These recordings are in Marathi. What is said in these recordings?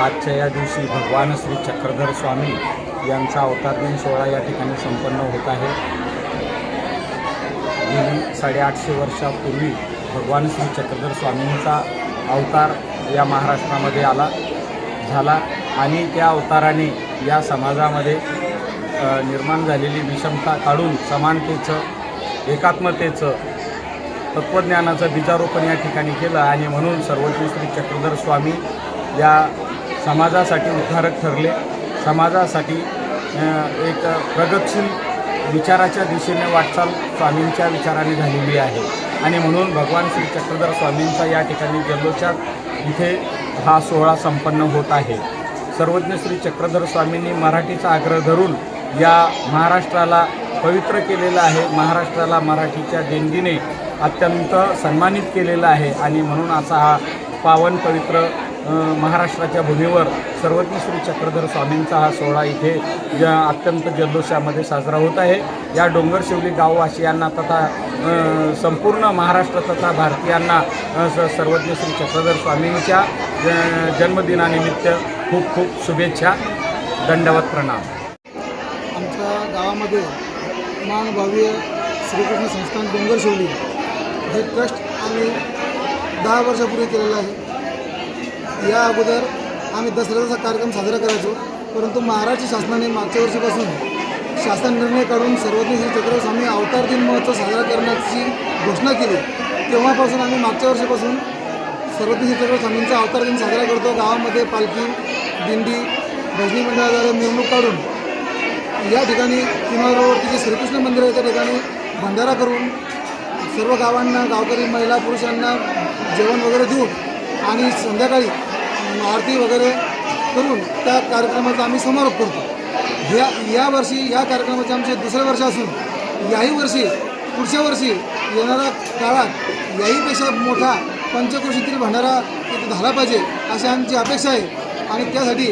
आजच्या या दिवशी भगवान श्री चक्रधर स्वामी यांचा अवतारदिन सोहळा या ठिकाणी संपन्न होत आहे. गेली साडेआठशे वर्षापूर्वी भगवान श्री चक्रधर स्वामींचा अवतार या महाराष्ट्रामध्ये आला झाला आणि त्या अवताराने या समाजामध्ये निर्माण झालेली विषमता काढून समानतेचं एकात्मतेचं तत्त्वज्ञानाचं बीजारोपण या ठिकाणी केलं आणि म्हणून सर्वोच्च श्री चक्रधर स्वामी या समाजासाठी उद्धारक ठरले. समाजासाठी एक प्रगतशील विचाराच्या दिशेने वाटचाल स्वामींच्या विचाराने झालेली आहे. आणि म्हणून भगवान श्री चक्रधर स्वामींचा या ठिकाणी जल्लोषात इथे हा सोहळा संपन्न होत आहे. सर्वज्ञ श्री चक्रधर स्वामींनी मराठीचा आग्रह धरून या महाराष्ट्राला पवित्र केलेलं आहे. महाराष्ट्राला मराठीच्या देणगीने अत्यंत सन्मानित केलेलं आहे. आणि म्हणून असा हा पावन पवित्र महाराष्ट्राच्या भूमीवर सर्वज्ञ श्री चक्रधर स्वामींचा हा सोहळा इथे ज अत्यंत जल्लोषामध्ये साजरा होत आहे. या डोंगरशिवली गाववासियांना तथा संपूर्ण महाराष्ट्र तथा भारतीयांना स- सर्वज्ञ श्री चक्रधर स्वामींच्या ज- जन्मदिनानिमित्त खूप खूप शुभेच्छा. दंडवत प्रणाम. आमच्या गावामध्ये मान श्रीकृष्ण संस्थान डोंगरशिवली हे ट्रस्ट आम्ही दहा वर्षापूर्वी केलेलं आहे. या अगोदर आम्ही दसऱ्याचा कार्यक्रम साजरा करायचो परंतु महाराष्ट्र शासनाने मागच्या वर्षीपासून शासन निर्णय काढून सर्वज्ञ श्री चक्र स्वामी अवतार दिन महोत्सव साजरा करण्याची घोषणा केली. तेव्हापासून आम्ही मागच्या वर्षीपासून सर्वज्ञ श्री चक्र स्वामींचा अवतार दिन साजरा करतो. गावामध्ये पालखी दिंडी भजनी मंडळाद्वारे मिरवणूक काढून या ठिकाणी किनार जे श्रीकृष्ण मंदिर आहे त्या ठिकाणी भंडारा करून सर्व गावांना गावकरी महिला पुरुषांना जेवण वगैरे देऊन आणि संध्याकाळी आरती वगैरे करून त्या कार्यक्रमाचा आम्ही समारोप करतो. या या वर्षी या कार्यक्रमाचे आमचे दुसरे वर्ष असून याही वर्षी पुढच्या वर्षी येणाऱ्या काळात याहीपेक्षा मोठा पंचक्रोशीतील भंडारा इथे झाला पाहिजे अशी आमची अपेक्षा आहे. आणि त्यासाठी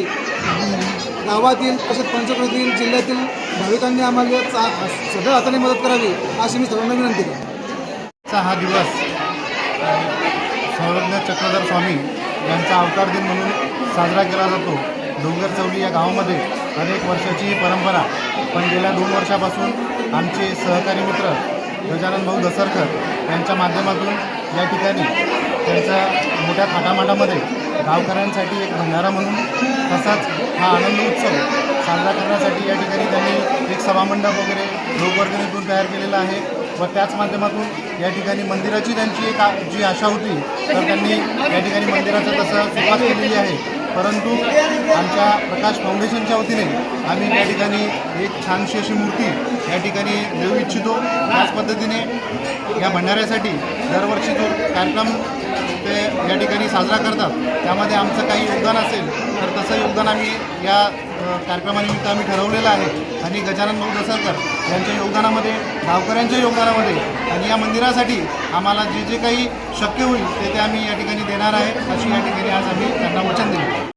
गावातील तसेच पंचक्रोशीतील जिल्ह्यातील भाविकांनी आम्हाला चा सगळ्या हाताने मदत करावी अशी मी सर्वांना विनंती करतो. हा दिवस अ, चक्रधर स्वामी यांचा अवतार दिन म्हणून साजरा केला जातो. डोंगर चौली या गावामध्ये अनेक वर्षाची ही परंपरा. पण गेल्या दोन वर्षापासून आमचे सहकारी मित्र गजानन भाऊ दसरकर यांच्या माध्यमातून या ठिकाणी त्यांचा मोठ्या थाटामाटामध्ये गावकऱ्यांसाठी एक भंडारा म्हणून तसाच हा आनंद उत्सव साजरा करण्यासाठी या ठिकाणी त्यांनी एक सभामंडप वगैरे लोकवर्गणीतून तयार केलेला आहे. व त्याच माध्यमातून या ठिकाणी मंदिराची त्यांची एक जी आशा होती तर त्यांनी या ठिकाणी मंदिराचं तसं सुरुवात केलेली आहे. परंतु आमच्या प्रकाश फाउंडेशनच्या वतीने आम्ही या ठिकाणी एक छानशी अशी मूर्ती या ठिकाणी देऊ इच्छितो. त्याच पद्धतीने या भंडाऱ्यासाठी दरवर्षी जो कार्यक्रम ते या ठिकाणी साजरा करतात त्यामध्ये आमचं काही योगदान असेल तर तसं योगदान आम्ही या कार्यक्रमानिमित्त आम्ही ठरवलेलं आहे. आणि गजानन भाऊ दसरकर यांच्या योगदानामध्ये गावकऱ्यांच्या योगदानामध्ये आणि या मंदिरासाठी आम्हाला जे जे काही शक्य होईल ते ते आम्ही या ठिकाणी देणार आहे. अशी या ठिकाणी आज आम्ही त्यांना वचन दिले.